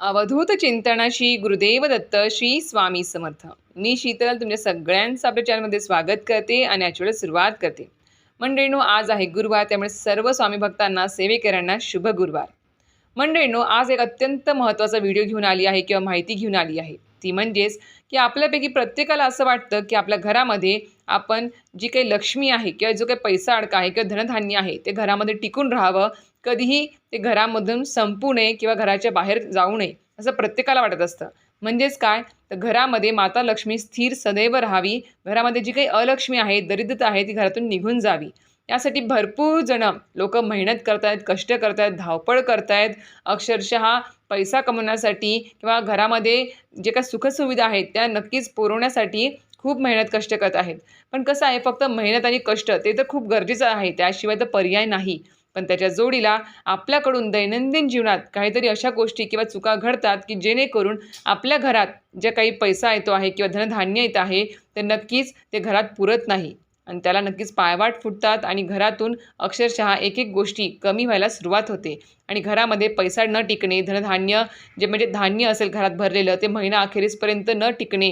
अवधूत चिंतनाशी गुरुदेव दत्त श्री स्वामी समर्थ. मी शीतल तुमच्या सगळ्यांचं आपल्या चॅनलमध्ये स्वागत करते आणि याची सुरुवात करते. मंडळीनो आज आहे गुरुवार त्यामुळे सर्व स्वामी भक्तांना सेवेकरांना शुभ गुरुवार. मंडळीनो आज एक अत्यंत महत्त्वाचा व्हिडिओ घेऊन आली आहे किंवा माहिती घेऊन आली आहे. ती म्हणजेच की आपल्यापैकी प्रत्येकाला असं वाटतं की आपल्या घरामध्ये आपण जी काही लक्ष्मी आहे किंवा जो काही पैसा अडका आहे किंवा धनधान्य आहे ते घरामध्ये टिकून राहावं कधीही ते घरामधून संपू नये किंवा घराच्या बाहेर जाऊ नये असं प्रत्येकाला वाटत असतं. म्हणजेच काय? तर घरामध्ये माता लक्ष्मी स्थिर सदैव राहावी. घरामध्ये जी काही अलक्ष्मी आहे दरिद्रता आहे ती घरातून निघून जावी. यासाठी भरपूर जण लोक मेहनत करत आहेत कष्ट करत आहेत धावपळ करत आहेत अक्षरशः पैसा कमवण्यासाठी किंवा घरामध्ये जे काही सुखसुविधा आहेत त्या नक्कीच पुरवण्यासाठी खूप मेहनत कष्ट करत आहेत. पण कसं आहे फक्त मेहनत आणि कष्ट ते तर खूप गरजेचं आहे. त्याशिवाय तर पर्याय नाही. पण त्याच्या जोडीला आपल्याकडून दैनंदिन जीवनात काहीतरी अशा गोष्टी किंवा चुका घडतात की जेणेकरून आपल्या घरात जे काही पैसा येतो आहे किंवा धनधान्य येत आहे ते नक्कीच ते घरात पुरत नाही. आणि त्याला नक्कीच पायवाट फुटतात आणि घरातून अक्षरशः एक एक गोष्टी कमी व्हायला सुरुवात होते. आणि घरामध्ये पैसा न टिकणे धनधान्य जे म्हणजे धान्य असेल घरात भरलेलं ते महिना अखेरीसपर्यंत न टिकणे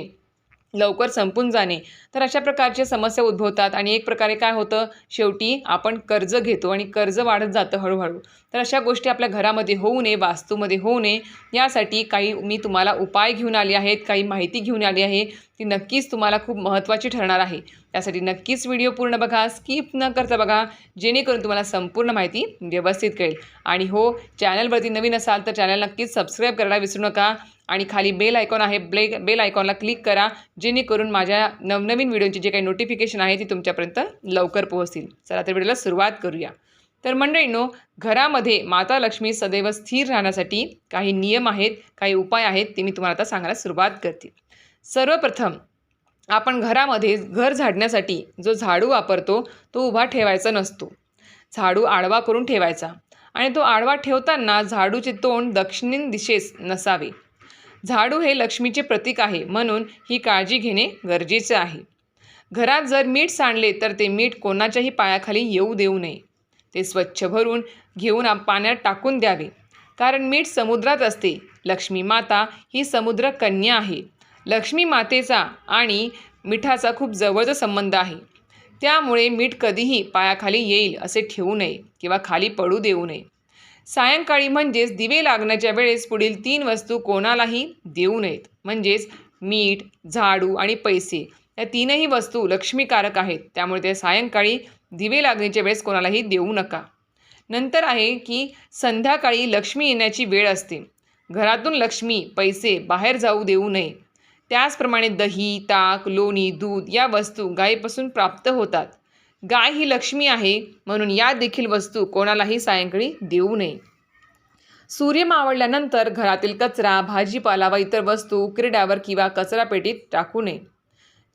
लवकर संपून जाणे. तर अशा प्रकारच्या समस्या उद्भवतात आणि एक प्रकारे काय होतं? शेवटी आपण कर्ज घेतो आणि कर्ज वाढत जातं हळूहळू. तर अशा गोष्टी आपल्या घरामध्ये होऊ नये वास्तूमध्ये होऊ नये. यासाठी काही मी तुम्हाला उपाय घेऊन आले आहेत काही माहिती घेऊन आली आहे ती नक्कीच तुम्हाला खूप महत्त्वाची ठरणार आहे. त्यासाठी नक्कीच व्हिडिओ पूर्ण बघा स्किप न करता बघा जेणेकरून तुम्हाला संपूर्ण माहिती व्यवस्थित कळेल. आणि हो चॅनलवरती नवीन असाल तर चॅनल नक्कीच सबस्क्राईब करायला विसरू नका. आणि खाली बेल आयकॉन आहे. ब्ले बेल आयकॉनला क्लिक करा जेणेकरून माझ्या नवनवीन व्हिडिओची जे काही नोटिफिकेशन आहे ती तुमच्यापर्यंत लवकर पोहोचतील. चला तर व्हिडिओला सुरुवात करूया. तर मंडळींनो घरामध्ये माता लक्ष्मी सदैव स्थिर राहण्यासाठी काही नियम आहेत काही उपाय आहेत ते मी तुम्हाला आता सांगायला सुरुवात करते. सर्वप्रथम आपण घरामध्ये घर झाडण्यासाठी जो झाडू वापरतो तो उभा ठेवायचा नसतो. झाडू आडवा करून ठेवायचा. आणि तो आडवा ठेवताना झाडूचे तोंड दक्षिण दिशेस नसावे. झाडू हे लक्ष्मीचे प्रतीक आहे म्हणून ही काळजी घेणे गरजेचे आहे. घरात जर मीठ सांडले तर ते मीठ कोणाच्याही पायाखाली येऊ देऊ नये. ते स्वच्छ भरून घेऊन पाण्यात टाकून द्यावे. कारण मीठ समुद्रात असते. लक्ष्मी माता ही समुद्र कन्या आहे. लक्ष्मी मातेचा आणि मिठाचा खूप जवळचा संबंध आहे. त्यामुळे मीठ कधीही पायाखाली येईल असे ठेवू नये किंवा खाली पडू देऊ नये. सायंकाळी म्हणजेच दिवे लागण्याच्या वेळेस पुढील तीन वस्तू कोणालाही देऊ नयेत. म्हणजेच मीठ झाडू आणि पैसे या तीनही वस्तू लक्ष्मीकारक आहेत. त्यामुळे ते सायंकाळी दिवे लागण्याच्या वेळेस कोणालाही देऊ नका. नंतर आहे की संध्याकाळी लक्ष्मी येण्याची वेळ असते. घरातून लक्ष्मी पैसे बाहेर जाऊ देऊ नये. त्याचप्रमाणे दही ताक लोणी दूध या वस्तू गायीपासून प्राप्त होतात. गाय ही लक्ष्मी आहे म्हणून या देखील वस्तू कोणालाही सायंकाळी देऊ नये. सूर्य मावळल्यानंतर घरातील कचरा भाजीपाला व इतर वस्तू उकिरड्यावर किंवा कचरापेटीत टाकू नये.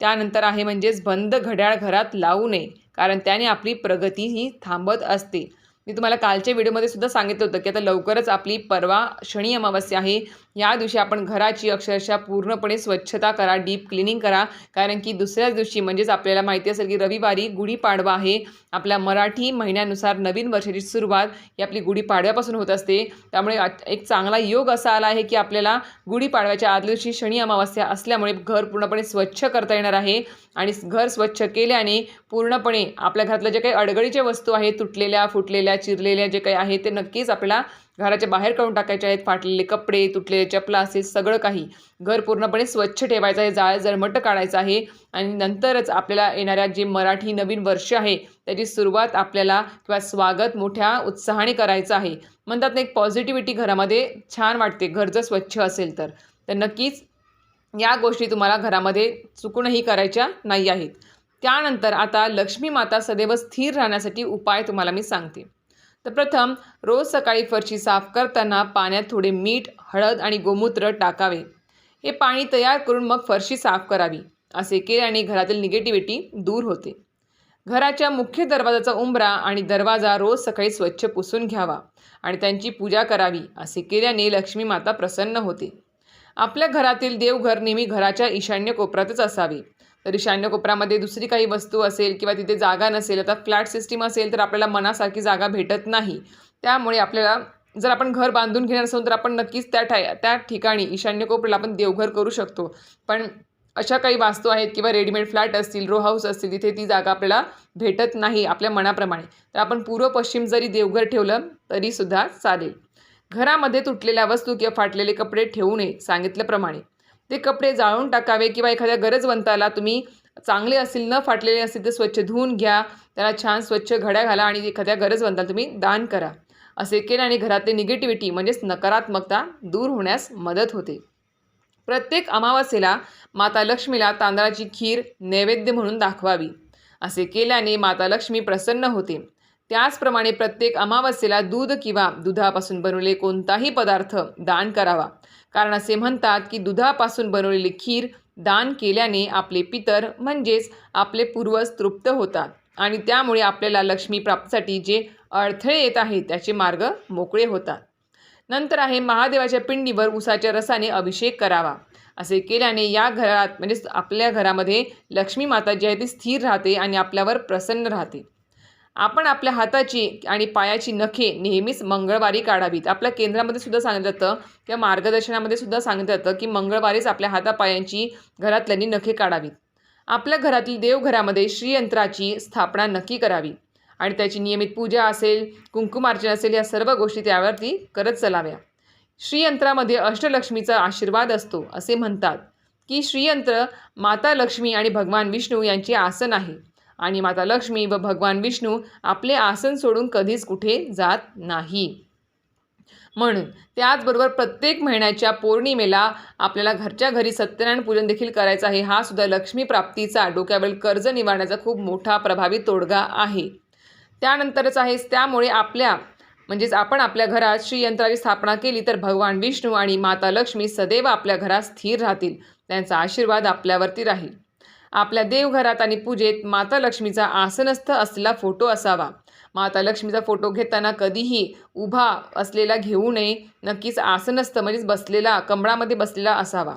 त्यानंतर आहे म्हणजेच बंद घड्याळ घरात लावू नये कारण त्याने आपली प्रगती ही थांबत असते. मी तुम्हाला कालच्या व्हिडिओमध्ये सुद्धा सांगितलं होतं की आता लवकरच आपली परवा शनी अमावस्या आहे. या दिवशी आपण घराची अक्षरशः पूर्णपणे स्वच्छता करा डीप क्लिनिंग करा. कारण की दुसऱ्याच दिवशी म्हणजेच आपल्याला माहिती असेल की रविवारी गुढीपाडवा आहे. आपल्या मराठी महिन्यानुसार नवीन वर्षाची सुरुवात ही आपली गुढीपाडव्यापासून होत असते. त्यामुळे एक चांगला योग असा आला आहे की आपल्याला गुढीपाडव्याच्या आदल्या दिवशी शनी अमावस्या असल्यामुळे घर पूर्णपणे स्वच्छ करता येणार आहे. आणि घर स्वच्छ केल्याने पूर्णपणे आपल्या घरातल्या जे काही अडगळीच्या वस्तू आहेत तुटलेल्या फुटलेल्या चिरलेल्या जे काही आहे ते नक्कीच आपल्याला घराच्या बाहेर काढून टाकायचे आहेत. फाटलेले कपडे तुटलेले चपला असेल सगळं काही घर पूर्णपणे स्वच्छ ठेवायचं आहे जाळ जळमट काढायचं आहे. आणि नंतरच आपल्याला येणाऱ्या जे मराठी नवीन वर्ष आहे त्याची सुरुवात आपल्याला किंवा स्वागत मोठ्या उत्साहाने करायचं आहे. म्हणतात ना एक पॉझिटिव्हिटी घरामध्ये छान वाटते घर जर स्वच्छ असेल तर. तर नक्कीच या गोष्टी तुम्हाला घरामध्ये चुकूनही करायच्या नाही आहेत. त्यानंतर आता लक्ष्मी माता सदैव स्थिर राहण्यासाठी उपाय तुम्हाला मी सांगते. तर प्रथम रोज सकाळी फरशी साफ करताना पाण्यात थोडे मीठ हळद आणि गोमूत्र टाकावे. हे पाणी तयार करून मग फरशी साफ करावी असे केल्याने घरातील निगेटिव्हिटी दूर होते. घराच्या मुख्य दरवाजाचा उंबरा आणि दरवाजा रोज सकाळी स्वच्छ पुसून घ्यावा आणि त्यांची पूजा करावी असे केल्याने लक्ष्मी माता प्रसन्न होते. आपल्या घरातील देवघर नेहमी घराच्या ईशान्य कोपऱ्यातच असावे. तर ईशान्य कोपऱ्यामध्ये दुसरी काही वस्तू असेल किंवा तिथे जागा नसेल आता फ्लॅट सिस्टीम असेल तर आपल्याला मनासारखी जागा भेटत नाही. त्यामुळे आपल्याला जर आपण घर बांधून घेणार असून तर आपण नक्कीच त्या ठा त्या ठिकाणी ईशान्य कोपऱ्याला आपण देवघर करू शकतो. पण अशा काही वास्तू आहेत किंवा रेडीमेड फ्लॅट असतील रो हाऊस असतील तिथे ती जागा आपल्याला भेटत नाही आपल्या मनाप्रमाणे. तर आपण पूर्व पश्चिम जरी देवघर ठेवलं तरीसुद्धा चालेल. घरामध्ये तुटलेल्या वस्तू किंवा फाटलेले कपडे ठेवू नये सांगितल्याप्रमाणे. ते कपडे जाळून टाकावे किंवा एखाद्या गरजवंताला तुम्ही चांगले असतील न फाटलेले असतील तर स्वच्छ धुवून घ्या. त्याला छान स्वच्छ घड्या घाला आणि एखाद्या गरजवंताला तुम्ही दान करा. असे केल्याने घरातली निगेटिव्हिटी म्हणजेच नकारात्मकता दूर होण्यास मदत होते. प्रत्येक अमावस्येला माता लक्ष्मीला तांदळाची खीर नैवेद्य म्हणून दाखवावी. असे केल्याने माता लक्ष्मी प्रसन्न होते. त्याचप्रमाणे प्रत्येक अमावस्येला दूध किंवा दुधापासून बनवलेले कोणताही पदार्थ दान करावा. कारण असे म्हणतात की दुधापासून बनवलेली खीर दान केल्याने आपले पितर म्हणजेच आपले पूर्वज तृप्त होतात आणि त्यामुळे आपल्याला लक्ष्मी प्राप्तीसाठी जे अडथळे येत आहेत त्याचे मार्ग मोकळे होतात. नंतर आहे महादेवाच्या पिंडीवर उसाच्या रसाने अभिषेक करावा. असे केल्याने या घरात म्हणजेच आपल्या घरामध्ये लक्ष्मी माता जी आहे ती स्थिर राहते आणि आपल्यावर प्रसन्न राहते. आपण आपल्या हाताची आणि पायाची नखे नेहमीच मंगळवारी काढावीत. आपल्या केंद्रामध्ये सुद्धा सांगितलं जातं किंवा मार्गदर्शनामध्ये सुद्धा सांगितलं जातं की मंगळवारीच आपल्या हातापायांची घरातल्यांनी नखे काढावीत. आपल्या घरातील देवघरामध्ये श्रीयंत्राची स्थापना नक्की करावी आणि त्याची नियमित पूजा असेल कुंकुमार्चन असेल या सर्व गोष्टी त्यावरती करत चलाव्या. श्रीयंत्रामध्ये अष्टलक्ष्मीचा आशीर्वाद असतो असे म्हणतात की श्रीयंत्र माता लक्ष्मी आणि भगवान विष्णू यांचे आसन आहे. आणि माता लक्ष्मी व भगवान विष्णू आपले आसन सोडून कधीच कुठे जात नाही. म्हणून त्याचबरोबर प्रत्येक महिन्याच्या पौर्णिमेला आपल्याला घरच्या घरी सत्यनारायण पूजन देखील करायचं आहे. हा सुद्धा लक्ष्मी प्राप्तीचा डोक्यावरील कर्ज निवारण्याचा खूप मोठा प्रभावी तोडगा आहे. त्यानंतरच आहे त्यामुळे आपल्या म्हणजेच आपण आपल्या घरात श्रीयंत्राची स्थापना केली तर भगवान विष्णू आणि माता लक्ष्मी सदैव आपल्या घरात स्थिर राहतील. त्यांचा आशीर्वाद आपल्यावरती राहील. आपल्या देवघरात आणि पूजेत माता लक्ष्मीचा आसनस्थ असलेला फोटो असावा. माता लक्ष्मीचा फोटो घेताना कधीही उभा असलेला घेऊ नये नक्कीच आसनस्थ म्हणजेच बसलेला कमळामध्ये बसलेला असावा.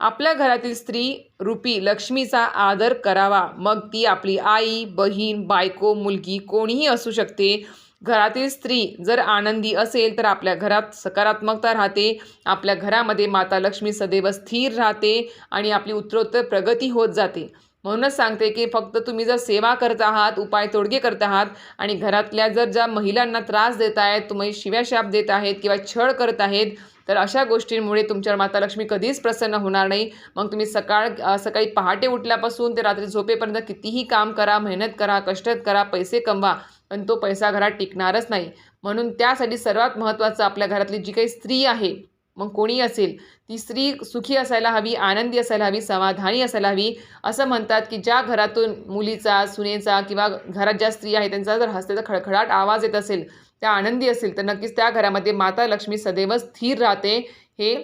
आपल्या घरातील स्त्री रूपी लक्ष्मीचा आदर करावा. मग ती आपली आई बहीण बायको मुलगी कोणीही असू शकते. घरातील स्त्री जर आनंदी असेल तर आपल्या घरात सकारात्मकता राहते आपल्या घरामध्ये माता लक्ष्मी सदैव स्थिर राहते आणि आपली उत्तरोत्तर प्रगती होत जाते. म्हणूनच सांगते की फक्त तुम्ही जर सेवा करत आहात उपाय तोडगे करत आहात आणि घरातल्या जर ज्या महिलांना त्रास देत आहेत तुम्ही शिव्याशाप देत आहेत किंवा छळ करत आहेत तर अशा गोष्टींमुळे तुमच्यावर माता लक्ष्मी कधीच प्रसन्न होणार नाही. मग तुम्ही सकाळ सकाळी पहाटे उठल्यापासून ते रात्री झोपेपर्यंत कितीही काम करा मेहनत करा कष्ट करा पैसे कमवा पण तो पैसा घरात टिकणारच नाही. म्हणून त्यासाठी सर्वात महत्त्वाचं आपल्या घरातली जी काही स्त्री आहे मग कोणी असेल ती स्त्री सुखी असायला हवी आनंदी असायला हवी समाधानी असायला हवी असं म्हणतात की ज्या घरातून मुलीचा सुनेचा किंवा घरात ज्या स्त्री आहेत त्यांचा जर हसतेचा खडखडाट आवाज येत असेल त्या आनंदी असेल तर नक्कीच त्या घरामध्ये माता लक्ष्मी सदैव स्थिर राहते हे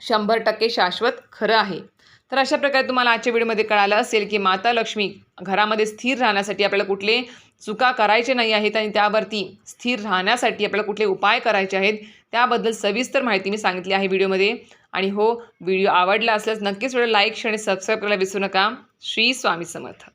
शंभर टक्के शाश्वत खरं आहे. तर अशा प्रकारे तुम्हाला आजच्या व्हिडिओमध्ये कळालं असेल की माता लक्ष्मी घरामध्ये स्थिर राहण्यासाठी आपल्याला कुठले चुका करायचे नाही आहेत आणि त्यावरती स्थिर राहण्यासाठी आपल्याला कुठले उपाय करायचे आहेत त्याबद्दल सविस्तर माहिती मी सांगितली आहे व्हिडिओमध्ये. आणि हो व्हिडिओ आवडला असल्यास नक्कीच व्हिडिओ लाईक शेअर आणि सबस्क्राईब करायला विसरू नका. श्री स्वामी समर्थ.